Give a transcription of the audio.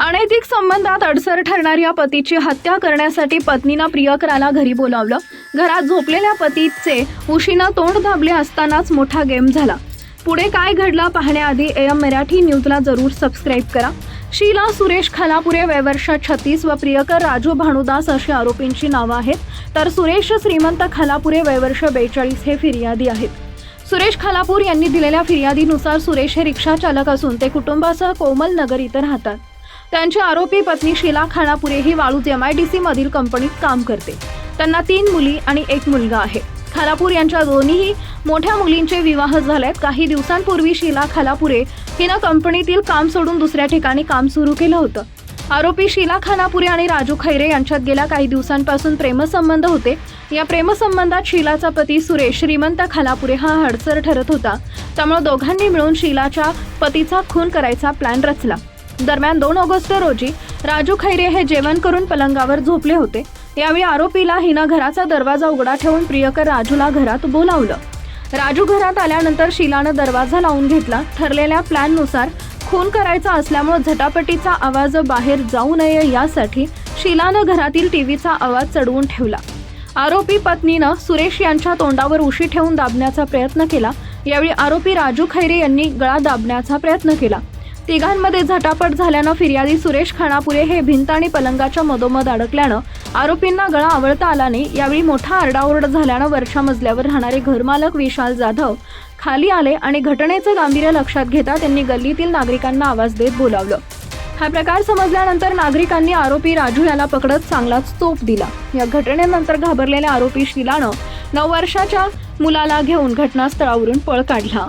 अनैतिक संबंधात अडसर ठरणाऱ्या पतीची हत्या करण्यासाठी पत्नीनं प्रियकराला घरी बोलावलं. घरात झोपलेल्या पतीचे उशीनं तोंड दाबले असतानाच मोठा गेम झाला. पुढे काय घडलं पाहण्याआधी एम मराठी न्यूजला जरूर सबस्क्राईब करा. शीला सुरेश खालापुरे वयवर्ष छत्तीस व प्रियकर राजू भानुदास अशी आरोपींची नावं आहेत. तर सुरेश श्रीमंत खालापुरे वयवर्ष बेचाळीस हे फिर्यादी आहेत. सुरेश खालापूर यांनी दिलेल्या फिर्यादीनुसार सुरेश हे रिक्षा चालक असून ते कुटुंबासह कोमल नगर इथं राहतात. त्यांची आरोपी पत्नी शीला खानापुरे ही Waluj M I D C मधील कंपनीत काम करते. त्यांना तीन मुली आणि एक मुलगा आहे. खालापूर यांच्या दोन्हीही मोठ्या मुलींचे विवाह झालेत काही दिवसांपूर्वी शीला खालापुरे हिनं कंपनीतील काम सोडून दुसऱ्या ठिकाणी काम सुरू केलं होतं. आरोपी शीला खानापुरे आणि राजू खैरे यांच्यात गेल्या काही दिवसांपासून प्रेमसंबंध होते. या प्रेमसंबंधात शीलाचा पती सुरेश श्रीमंत खालापुरे हा हडसर ठरत होता. त्यामुळे दोघांनी मिळून शीलाच्या पतीचा खून करायचा प्लॅन रचला. दरम्यान दोन ऑगस्ट रोजी राजू खैरे हे जेवण करून पलंगावर झोपले होते. यावेळी आरोपीला हिनं घराचा दरवाजा उघडा ठेवून प्रियकर राजूला घरात बोलावलं. राजू घरात आल्यानंतर शीलानं दरवाजा लावून घेतला. ठरलेल्या प्लॅननुसार खून करायचा असल्यामुळे झटापटीचा आवाज बाहेर जाऊ नये यासाठी शीलानं घरातील टीव्हीचा आवाज चढवून ठेवला. आरोपी पत्नीनं सुरेश यांच्या तोंडावर उशी ठेवून दाबण्याचा प्रयत्न केला. यावेळी आरोपी राजू खैरे यांनी गळा दाबण्याचा प्रयत्न केला. तिघांमध्ये झटापट झाल्यानं फिर्यादी सुरेश खानापुरे हे भिंत आणि पलंगाच्या मधोमध अडकल्यानं आरोपींना गळा आवळता आला नाही. यावेळी मोठा आरडाओरड झाल्यानं वरच्या मजल्यावर राहणारे घरमालक विशाल जाधव खाली आले आणि घटनेचं गांभीर्य लक्षात घेता त्यांनी गल्लीतील नागरिकांना आवाज देत बोलावलं. हा प्रकार समजल्यानंतर नागरिकांनी आरोपी राजू याला पकडत चांगलाच चोप दिला. या घटनेनंतर घाबरलेल्या आरोपी शिलानं नऊ वर्षाच्या मुलाला घेऊन घटनास्थळावरून पळ काढला.